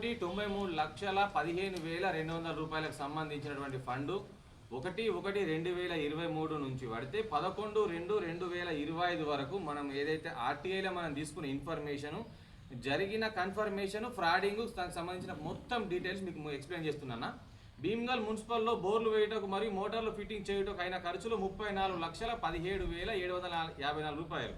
కోటి తొంభై మూడు లక్షల పదిహేను వేల రెండు వందల రూపాయలకు సంబంధించినటువంటి ఫండు ఒకటి ఒకటి రెండు వేల ఇరవై మూడు నుంచి పడితే పదకొండు రెండు రెండు వేల ఇరవై ఐదు వరకు మనం ఏదైతే ఆర్టీఐలో మనం తీసుకున్న ఇన్ఫర్మేషన్ జరిగిన కన్ఫర్మేషన్ ఫ్రాడింగ్ దానికి సంబంధించిన మొత్తం డీటెయిల్స్ మీకు ఎక్స్ప్లెయిన్ చేస్తున్నానా? భీమ్గల్ మున్సిపల్లో బోర్లు వేయటకు మరియు మోటార్లు ఫిట్టింగ్ చేయుటకు అయిన ఖర్చులు ముప్పై నాలుగు లక్షల పదిహేడు వేల ఏడు వందల యాభై నాలుగు రూపాయలు.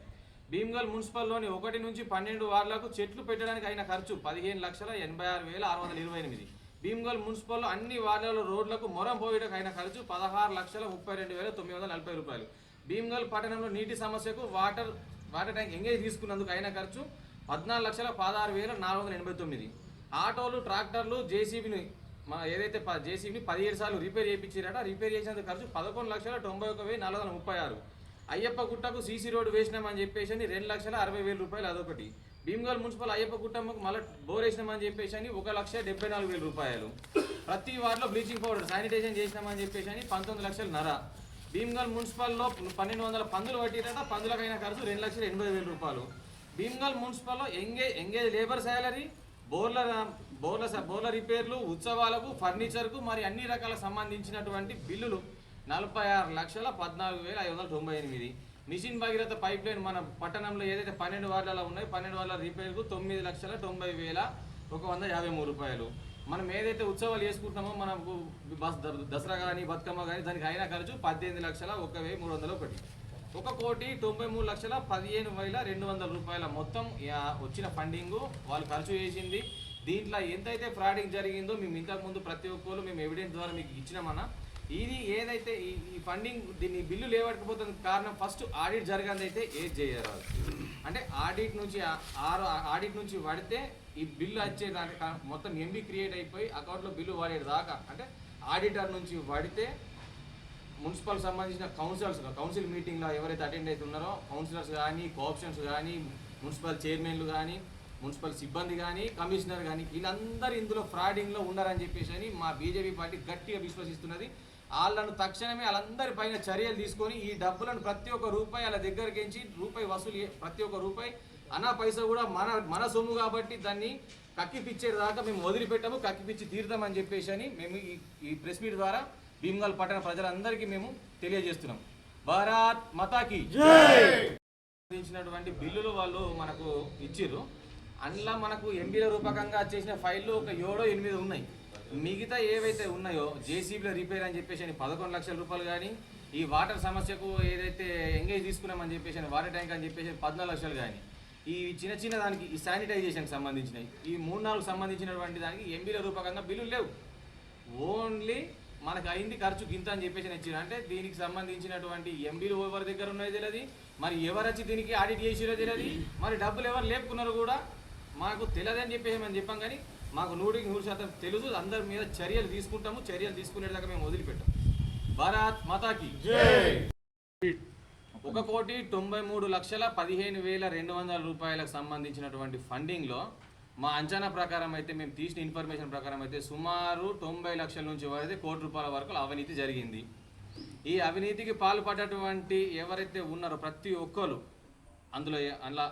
భీమ్గల్ మున్సిపల్లోని ఒకటి నుంచి పన్నెండు వార్డులకు చెట్లు పెట్టడానికి అయిన ఖర్చు పదిహేను లక్షల ఎనభై ఆరు వేల ఆరు వందల ఇరవై ఎనిమిది. భీమ్గల్ మున్సిపల్లో అన్ని వార్డులలో రోడ్లకు మొరం పోయడానికి అయిన ఖర్చు పదహారు లక్షల ముప్పై రెండు వేల తొమ్మిది వందల నలభై రూపాయలు. భీమ్గల్ పట్టణంలో నీటి సమస్యకు వాటర్ వాటర్ ట్యాంక్ ఎంగేజ్ తీసుకున్నందుకు అయిన ఖర్చు పద్నాలుగు లక్షల పదహారు వేల నాలుగు వందల ఎనభై తొమ్మిది. ఆటోలు ట్రాక్టర్లు జేసీబీని మా ఏదైతే జేసీబీని పదిహేడు సార్లు రిపేర్ చేయించారట రిపేర్ చేసినందుకు ఖర్చు పదకొండు లక్షల తొంభై ఒక వెయ్యి నాలుగు వందల ముప్పై ఆరు. అయ్యప్ప గుట్టకు సీసీ రోడ్డు వేసినామని చెప్పేసి అని రెండు లక్షల అరవై వేల రూపాయలు అదొకటి. భీమ్గల్ మున్సిపల్ అయ్యప్ప గుట్టమ్మకు మళ్ళీ బోర్ వేసినామని చెప్పేసి అని ఒక లక్ష డెబ్బై నాలుగు వేల రూపాయలు. ప్రతి వార్డులో బ్లీచింగ్ పౌడర్ శానిటైజేషన్ చేసినామని చెప్పేసి అని పంతొమ్మిది లక్షల నర. భీమ్గల్ మున్సిపల్లో పన్నెండు వందల పందులు పట్టిన పందులకైన ఖర్చు రెండు లక్షల ఎనభై వేల రూపాయలు. భీమ్గల్ మున్సిపల్లో ఎంగేజ్ ఎంగేజ్ లేబర్ శాలరీ బోర్ల బోర్ల బోర్ల రిపేర్లు ఉత్సవాలకు ఫర్నిచర్కు మరి అన్ని రకాల సంబంధించినటువంటి బిల్లులు నలభై ఆరు లక్షల పద్నాలుగు వేల ఐదు వందల తొంభై ఎనిమిది. మిషన్ భగీరథ పైప్ లైన్ మన పట్టణంలో ఏదైతే పన్నెండు వార్డులలో ఉన్నాయో పన్నెండు వార్డుల రిపేర్కు తొమ్మిది లక్షల తొంభై వేల ఒక వంద యాభై మూడు రూపాయలు. మనం ఏదైతే ఉత్సవాలు చేసుకుంటున్నామో మనకు బస్ ద- దసరా కానీ బతుకమ్మ కానీ దానికి అయిన ఖర్చు పద్దెనిమిది లక్షల ఒక వెయ్యి మూడు వందల ఒకటి. ఒక కోటి తొంభై మూడు లక్షల పదిహేను వేల రెండు వందల రూపాయల మొత్తం వచ్చిన ఫండింగ్ వాళ్ళు ఖర్చు చేసింది. దీంట్లో ఎంతైతే ఫ్రాడింగ్ జరిగిందో మేము ఇంతకు ముందు ప్రతి ఒక్కరు మేము ఎవిడెన్స్ ద్వారా మీకు ఇచ్చినామన్నా ఇది ఏదైతే ఈ ఈ ఫండింగ్ దీన్ని బిల్లు లేవడకపోతుంది కారణం ఫస్ట్ ఆడిట్ జరగంది అయితే ఏది చేయరాదు అంటే ఆడిట్ నుంచి ఆరు ఆడిట్ నుంచి పడితే ఈ బిల్లు వచ్చే దాని మొత్తం ఎంబీ క్రియేట్ అయిపోయి అకౌంట్లో బిల్లు వాడేది దాకా. అంటే ఆడిటర్ నుంచి పడితే మున్సిపల్ సంబంధించిన కౌన్సిలర్స్ కౌన్సిల్ మీటింగ్లో ఎవరైతే అటెండ్ అవుతున్నారో కౌన్సిలర్స్ కానీ కోఆప్షన్స్ కానీ మున్సిపల్ చైర్మన్లు కానీ మున్సిపల్ సిబ్బంది కానీ కమిషనర్ కానీ వీళ్ళందరూ ఇందులో ఫ్రాడింగ్లో ఉన్నారని చెప్పేసి అని మా బీజేపీ పార్టీ గట్టిగా విశ్వసిస్తున్నది. వాళ్ళను తక్షణమే వాళ్ళందరి పైన చర్యలు తీసుకొని ఈ డబ్బులను ప్రతి ఒక్క రూపాయి వాళ్ళ దగ్గరికి ఎంచి రూపాయి వసూలు ప్రతి ఒక్క రూపాయి అనా పైసా కూడా మన మన సొమ్ము కాబట్టి దాన్ని కక్కిపిచ్చేది దాకా మేము వదిలిపెట్టాము కక్కిపిచ్చి తీరుతామని చెప్పేసి అని మేము ఈ ఈ ప్రెస్ మీట్ ద్వారా భీమ్గల్ పట్టణ ప్రజలందరికీ మేము తెలియజేస్తున్నాం. భారత్ మతాకి సంబంధించినటువంటి బిల్లులు వాళ్ళు మనకు ఇచ్చిర్రు. అందులో మనకు ఎంబీల రూపకంగా చేసిన ఫైళ్ళు ఒక ఏడో ఎనిమిది ఉన్నాయి. మిగతా ఏవైతే ఉన్నాయో జేసీబీలో రిపేర్ అని చెప్పేసి అని పదకొండు లక్షల రూపాయలు కానీ ఈ వాటర్ సమస్యకు ఏదైతే ఎంగేజ్ తీసుకున్నామని చెప్పేసి అని వాటర్ ట్యాంక్ అని చెప్పేసి పద్నాలుగు లక్షలు కానీ ఈ చిన్న చిన్న దానికి ఈ శానిటైజేషన్కి సంబంధించినవి ఈ మూడు నాలుగు సంబంధించినటువంటి దానికి ఎంబీల రూపకంగా బిల్లులు లేవు. ఓన్లీ మనకు అయింది ఖర్చు గింత అని చెప్పేసి ఇచ్చారు అంటే దీనికి సంబంధించినటువంటి ఎంబీలు ఎవరి దగ్గర ఉన్నది తెలియదు మరి ఎవరు వచ్చి దీనికి ఆడిట్ చేసిరో తెలియదు మరి డబ్బులు ఎవరు లేపుకున్నారు కూడా మాకు తెలియదని చెప్పేసి మేము చెప్పాం కానీ మాకు నూటికి నూరు శాతం తెలుసు అందరి మీద చర్యలు తీసుకుంటాము చర్యలు తీసుకునేదాకా మేము వదిలిపెట్టాం. భారత్ మాతాకి. ఒక కోటి తొంభై మూడు లక్షల పదిహేను వేల రెండు వందల రూపాయలకు సంబంధించినటువంటి ఫండింగ్లో మా అంచనా ప్రకారం అయితే మేము తీసిన ఇన్ఫర్మేషన్ ప్రకారం అయితే సుమారు తొంభై లక్షల నుంచి పడితే కోటి రూపాయల వరకు అవినీతి జరిగింది. ఈ అవినీతికి పాల్పడ్డటువంటి ఎవరైతే ఉన్నారో ప్రతి ఒక్కరు అందులో అందులో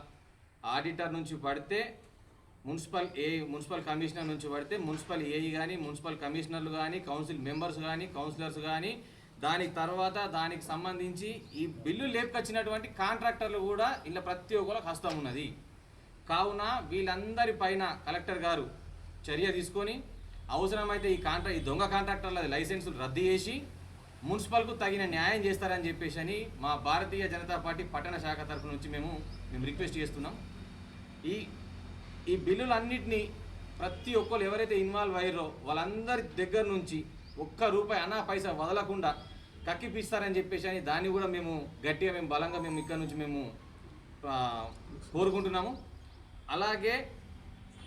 ఆడిటర్ నుంచి పడితే మున్సిపల్ ఏ మున్సిపల్ కమిషనర్ నుంచి పడితే మున్సిపల్ ఏఈ కానీ మున్సిపల్ కమిషనర్లు కానీ కౌన్సిల్ మెంబర్స్ కానీ కౌన్సిలర్స్ కానీ దానికి తర్వాత దానికి సంబంధించి ఈ బిల్లు లేపుకొచ్చినటువంటి కాంట్రాక్టర్లు కూడా ఇలా ప్రతి ఒక్కరికి హస్తం ఉన్నది. కావున వీళ్ళందరి పైన కలెక్టర్ గారు చర్య తీసుకొని అవసరమైతే ఈ కాంట్రా ఈ దొంగ కాంట్రాక్టర్ల లైసెన్సులు రద్దు చేసి మున్సిపల్కు తగిన న్యాయం చేస్తారని చెప్పేసి అని మా భారతీయ జనతా పార్టీ పట్టణ శాఖ తరపు నుంచి మేము మేము రిక్వెస్ట్ చేస్తున్నాం. ఈ ఈ బిల్లులన్నింటినీ ప్రతి ఒక్కరు ఎవరైతే ఇన్వాల్వ్ అయ్యారో వాళ్ళందరి దగ్గర నుంచి ఒక్క రూపాయి అనా పైసా వదలకుండా కక్కిపిస్తారని చెప్పేసి అని దాన్ని కూడా మేము గట్టిగా మేము బలంగా మేము ఇక్కడ నుంచి మేము కోరుకుంటున్నాము. అలాగే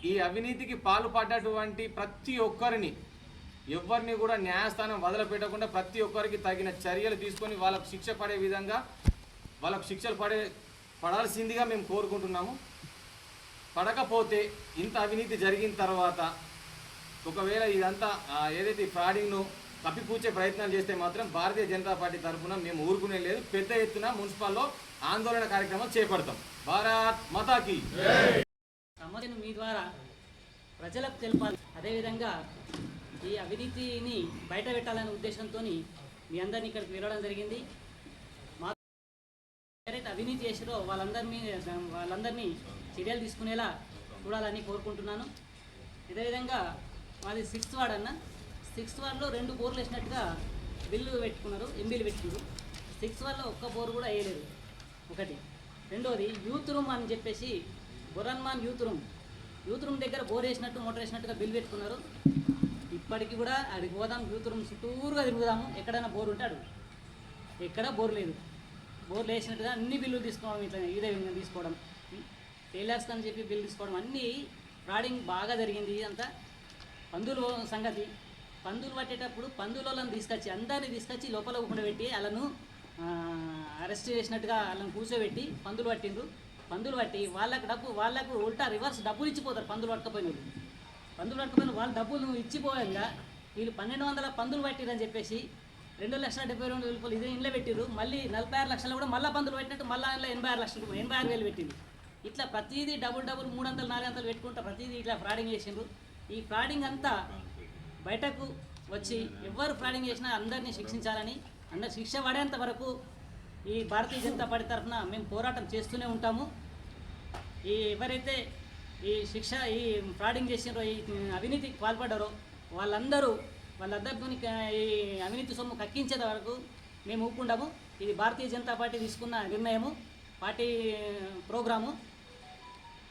ఈ అవినీతికి పాల్పడ్డటువంటి ప్రతి ఒక్కరిని ఎవరిని కూడా న్యాయస్థానం వదిలిపెట్టకుండా ప్రతి ఒక్కరికి తగిన చర్యలు తీసుకొని వాళ్ళకు శిక్ష పడే విధంగా వాళ్ళకు శిక్షలు పడే పడాల్సిందిగా మేము కోరుకుంటున్నాము. పడకపోతే ఇంత అవినీతి జరిగిన తర్వాత ఒకవేళ ఇదంతా ఏదైతే ఫ్రాడింగ్ను తప్పిపూచే ప్రయత్నాలు చేస్తే మాత్రం భారతీయ జనతా పార్టీ తరఫున మేము ఊరుకునే లేదు. పెద్ద ఎత్తున మున్సిపల్లో ఆందోళన కార్యక్రమం చేపడతాం. భారత్ మతాకి సమస్యను మీ ద్వారా ప్రజలకు తెలపాలి. అదేవిధంగా ఈ అవినీతిని బయట పెట్టాలనే ఉద్దేశంతో మీ అందరినీ ఇక్కడికి వెళ్ళడం జరిగింది. మా ఎవరైతే అవినీతి చేసారో వాళ్ళందరినీ వాళ్ళందరినీ చర్యలు తీసుకునేలా చూడాలని కోరుకుంటున్నాను. ఇదేవిధంగా మాది సిక్స్త్ వార్డ్ అన్న. సిక్స్త్ వార్డ్లో రెండు బోర్లు వేసినట్టుగా బిల్లు పెట్టుకున్నారు ఎంబీలు పెట్టుకున్నారు సిక్స్త్ వార్డ్లో ఒక్క బోర్ కూడా వేయలేదు. ఒకటి. రెండోది యూత్ రూమ్ అని చెప్పేసి బొరన్మాన్ యూత్ రూమ్ యూత్ రూమ్ దగ్గర బోర్ వేసినట్టు మోటార్ వేసినట్టుగా బిల్లు పెట్టుకున్నారు. ఇప్పటికి కూడా అడిగి పోదాం యూత్ రూమ్ చుట్టూరుగా తిరుగుదాము. ఎక్కడైనా బోర్ ఉంటే అడుగు. ఎక్కడ బోర్ లేదు. బోర్లు వేసినట్టుగా అన్ని బిల్లులు తీసుకోవడం ఇట్లా ఇదే విధంగా తీసుకోవడం. టైలర్స్ అని చెప్పి బిల్ తీసుకోవడం అన్నీ ఫ్రాడింగ్ బాగా జరిగింది అంతా పందులు సంగతి. పందులు పట్టేటప్పుడు పందులను తీసుకొచ్చి అందరిని తీసుకొచ్చి లోపల పెట్టి వాళ్ళను అరెస్ట్ చేసినట్టుగా వాళ్ళని కూర్చోబెట్టి పందులు పట్టిండ్రు. పందులు పట్టి వాళ్ళకు డబ్బు వాళ్ళకు ఉల్టా రివర్స్ డబ్బులు ఇచ్చిపోతారు పందులు పట్టకపోయిన వాళ్ళు. పందులు పట్టకపోయిన వాళ్ళ డబ్బులు ఇచ్చిపోయంగా వీళ్ళు పన్నెండు వందల పందులు పట్టిరని చెప్పేసి రెండు లక్షల డెబ్బై రెండు వేల రూపాయలు ఇదే ఇంట్లో పెట్టిరు మళ్ళీ నలభై ఆరు లక్షలు కూడా మళ్ళీ పందులు పెట్టినట్టు మళ్ళీ అందులో ఎనభై ఆరు లక్షలు ఎనభై ఆరు వేలు పెట్టింది ఇట్లా ప్రతిదీ డబుల్ డబుల్ మూడు వందలు నాలుగు వందలు పెట్టుకుంటా ప్రతిదీ ఇట్లా ఫ్రాడింగ్ చేసిండ్రు. ఈ ఫ్రాడింగ్ అంతా బయటకు వచ్చి ఎవరు ఫ్రాడింగ్ చేసినా అందరినీ శిక్షించాలని అందరు శిక్ష పడేంత వరకు ఈ భారతీయ జనతా పార్టీ తరఫున మేము పోరాటం చేస్తూనే ఉంటాము. ఈ ఎవరైతే ఈ శిక్ష ఈ ఫ్రాడింగ్ చేసినారో ఈ అవినీతికి పాల్పడ్డారో వాళ్ళందరూ వాళ్ళందరితో ఈ అవినీతి సొమ్ము కక్కించేంత వరకు మేము ఊపుకుంటాము. ఇది భారతీయ జనతా పార్టీ తీసుకున్న నిర్ణయము పార్టీ ప్రోగ్రాము.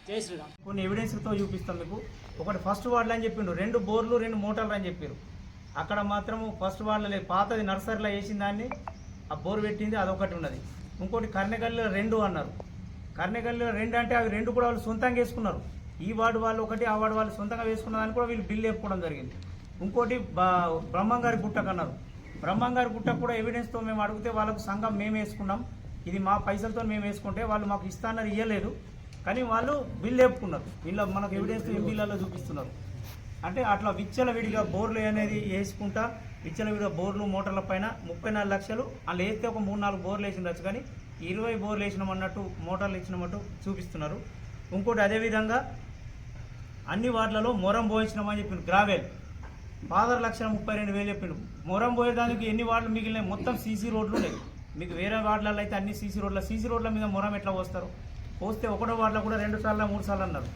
జై శ్రీరామ్. కొన్ని ఎవిడెన్స్తో చూపిస్తాం మీకు. ఒకటి ఫస్ట్ వార్డులు అని చెప్పిండు. రెండు బోర్లు రెండు మోటార్లు అని చెప్పారు. అక్కడ మాత్రము ఫస్ట్ వార్డులో లేదు పాతది నర్సరీలో వేసిన దాన్ని ఆ బోర్ పెట్టింది అదొకటి ఉన్నది. ఇంకోటి కర్ణగల్లిలో రెండు అన్నారు. కర్ణగల్లిలో రెండు అంటే అవి రెండు కూడా వాళ్ళు సొంతంగా వేసుకున్నారు. ఈ వార్డు వాళ్ళు ఒకటి ఆ వార్డు వాళ్ళు సొంతంగా వేసుకున్న దాన్ని కూడా వీళ్ళు బిల్లు వేసుకోవడం జరిగింది. ఇంకోటి బ్రహ్మంగారి గుట్టకు అన్నారు. బ్రహ్మంగారి గుట్టకు కూడా ఎవిడెన్స్తో మేము అడిగితే వాళ్ళకు సంఘం మేము వేసుకున్నాం. ఇది మా పైసలతో మేము వేసుకుంటే వాళ్ళు మాకు ఇస్తానని ఇవ్వలేదు కానీ వాళ్ళు బిల్లు వేపుకున్నారు వీళ్ళ మనకు ఎవిడెన్స్ ఎంపీలలో చూపిస్తున్నారు. అంటే అట్లా విచ్చల విడిగా బోర్లు అనేది వేసుకుంటా విచ్చల విడిగా బోర్లు మోటార్ల పైన ముప్పై నాలుగు లక్షలు వాళ్ళు వేస్తే ఒక మూడు నాలుగు బోర్లు వేసిండొచ్చు కానీ ఇరవై బోర్లు వేసినామన్నట్టు మోటార్లు ఇచ్చినామన్నట్టు చూపిస్తున్నారు. ఇంకోటి అదేవిధంగా అన్ని వార్డులలో మొరం పోయించినామని చెప్పిండు గ్రావెల్. ఫాదర్ లక్షల ముప్పై రెండు వేలు చెప్పిండు. మొరం పోయేదానికి ఎన్ని వార్డులు మిగిలినాయి? మొత్తం సీసీ రోడ్లు ఉన్నాయి. మీకు వేరే వార్డులలో అయితే అన్ని సీసీ రోడ్ల సీసీ రోడ్ల మీద మొరం ఎట్లా పోస్తారు? పోస్తే ఒకటో వార్డులో కూడా రెండు సార్లు మూడు సార్లు అన్నారు.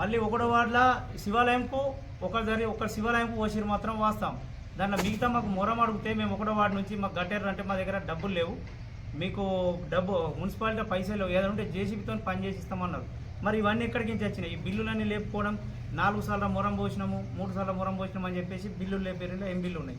మళ్ళీ ఒకటో వార్డులో శివాలయంకు ఒకరి దరి ఒకరి శివాలయంకు పోసిరు మాత్రం వాస్తాం దాంట్లో మిగతా మాకు మొరం అడిగితే మేము ఒకటో వార్డు నుంచి మాకు గట్టేరు అంటే మా దగ్గర డబ్బులు లేవు. మీకు డబ్బు మున్సిపాలిటీ పైసలు ఏదైనా ఉంటే జేసీబీతో పని చేసి ఇస్తామన్నారు. మరి ఇవన్నీ ఎక్కడికి నుంచి వచ్చినాయి? ఈ బిల్లులన్నీ లేపుకోవడం నాలుగు సార్లు మొరం పోసినాము మూడు సార్లు మొరం పోసినాము అని చెప్పేసి బిల్లులు లేపేరు ఏం బిల్లు ఉన్నాయి